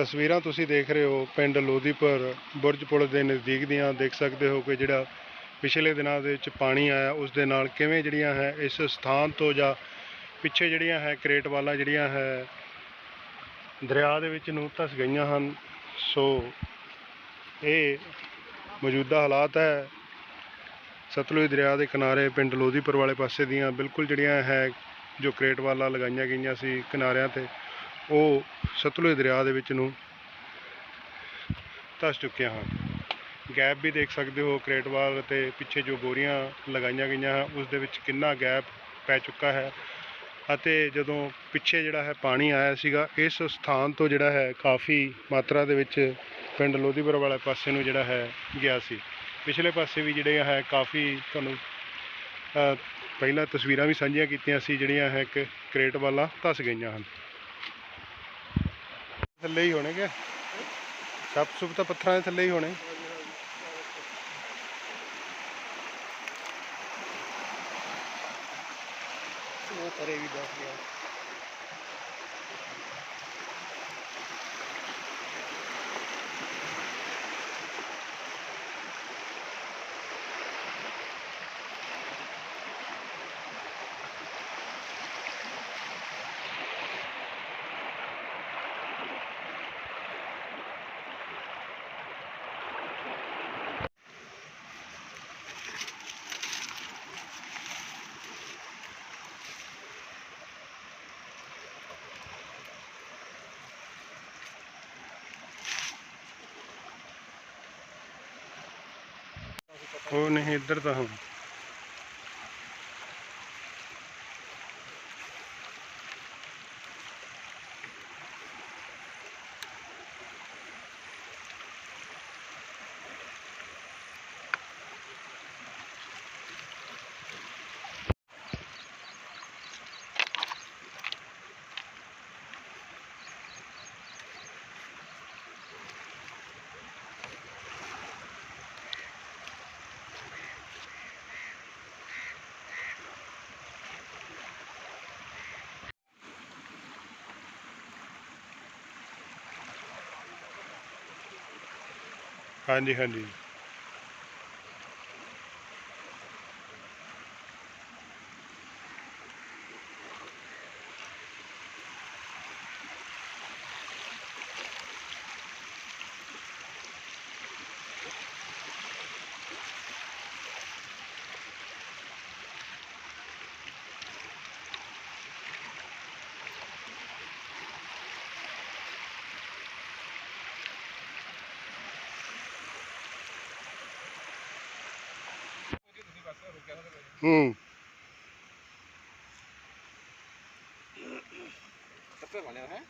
ਤਸਵੀਰਾਂ ਤੁਸੀਂ ਦੇਖ ਰਹੇ ਹੋ ਪਿੰਡ ਲੋਧੀਪੁਰ ਬੁਰਜ ਪੁਲ ਦੇ ਨਜ਼ਦੀਕ ਦੀਆਂ। ਦੇਖ ਸਕਦੇ ਹੋ ਕਿ ਜਿਹੜਾ ਪਿਛਲੇ ਦਿਨਾਂ ਦੇ ਵਿੱਚ ਪਾਣੀ ਆਇਆ, ਉਸ ਦੇ ਨਾਲ ਕਿਵੇਂ ਜਿਹੜੀਆਂ ਹੈ, ਇਸ ਸਥਾਨ ਤੋਂ ਜਾਂ ਪਿੱਛੇ ਜਿਹੜੀਆਂ ਹੈ, ਕਰੇਟ ਵਾਲਾ ਜਿਹੜੀਆਂ ਹੈ, ਦਰਿਆ ਦੇ ਵਿੱਚ ਨੂੰ ਧਸ ਗਈਆਂ ਹਨ। ਸੋ ਇਹ ਮੌਜੂਦਾ ਹਾਲਾਤ ਹੈ। ਸਤਲੁਜ ਦਰਿਆ ਦੇ ਕਿਨਾਰੇ ਪਿੰਡ ਲੋਧੀਪੁਰ ਵਾਲੇ ਪਾਸੇ ਦੀਆਂ ਬਿਲਕੁਲ ਜਿਹੜੀਆਂ ਹੈ, ਜੋ ਕਰੇਟ ਵਾਲਾ ਲਗਾਈਆਂ ਗਈਆਂ ਸੀ ਕਿਨਾਰਿਆਂ ਤੇ ਉਹ ਸਤਲੁਜ ਦਰਿਆ ਦੇ ਵਿੱਚ ਨੂੰ ਧਸ ਚੁੱਕਿਆ ਹਨ। ਗੈਪ ਵੀ ਦੇਖ ਸਕਦੇ ਹੋ ਕਰੇਟਵਾਲ ਤੇ ਪਿੱਛੇ ਜੋ ਬੋਰੀਆਂ ਲਗਾਈਆਂ ਗਈਆਂ ਹਨ, ਉਸ ਦੇ ਵਿੱਚ ਕਿੰਨਾ ਗੈਪ ਪੈ ਚੁੱਕਾ ਹੈ ਅਤੇ ਜਦੋਂ ਪਿੱਛੇ ਜਿਹੜਾ ਹੈ ਪਾਣੀ ਆਇਆ ਸੀਗਾ, ਇਸ ਸਥਾਨ ਤੋਂ ਜਿਹੜਾ ਹੈ ਕਾਫੀ ਮਾਤਰਾ ਦੇ ਵਿੱਚ ਪਿੰਡ ਲੋਧੀਪੁਰ ਵਾਲੇ ਪਾਸੇ ਨੂੰ ਜਿਹੜਾ ਹੈ ਗਿਆ ਸੀ। ਪਿਛਲੇ ਪਾਸੇ ਵੀ ਜਿਹੜੇ ਹੈ ਕਾਫੀ ਤੁਹਾਨੂੰ ਪਹਿਲਾਂ ਤਸਵੀਰਾਂ ਵੀ ਸਾਂਝੀਆਂ ਕੀਤੀਆਂ ਸੀ, ਜਿਹੜੀਆਂ ਹੈ ਕਿ ਕਰੇਟ ਵਾਲਾ ਧਸ ਗਈਆਂ ਹਨ। ਥੱਲੇ ਹੀ ਹੋਣਗੇ। ਸਭ ਸੁਭ ਤਾਂ ਪੱਥਰਾਂ ਦੇ ਥੱਲੇ ਹੀ ਹੋਣੇ। ਉਹ ਪਰੇ ਵੀ ਦੱਸ ਗਿਆ। ਉਹ ਨਹੀਂ ਇੱਧਰ ਤਾਂ ਹੁਣ ਹਾਂਜੀ ਹਾਂਜੀ। ਹੂੰ। ਸੱਤੇ ਬਣਿਆ ਹੈ